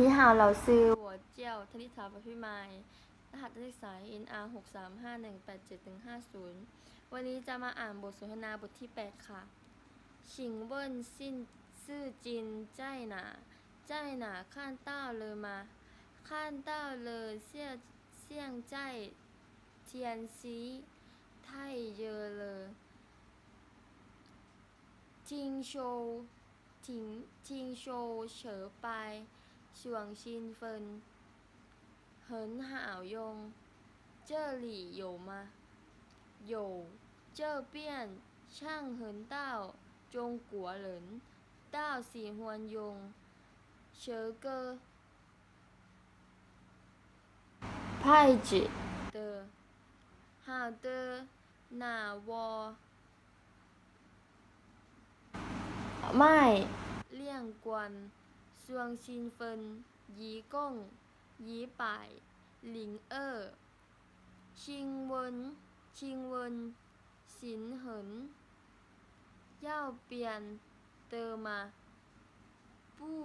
นี่ฮาวเราซื้อหัวเจียวธนิธาประพิมายรหัสนักศึกษา NR 6 3 5 1 8 7 1 5 0 วันนี้จะมาอ่านบทสนทนาบทที่แปดค่ะ ชิงเบิ้นสิ้นซื่อจินใจหนาใจหนาข้นเต้าเลยมาข้นเต้าเลยเสี่ยงใจเทียนซีไทเยอเลยทิงโชทิงทิงโชเฉอไป 白爽兴奋，很好用。这里有吗？有。这边唱很到中国人到喜欢用蛇歌拍子的。好的，那我卖 ซวงชินเฟิน ยีก้ง ยีป่าย หลิงเอ้อ ชิงเวิน ชิงเวิน สินเหิน เย่าเปียน เตอมา ปู้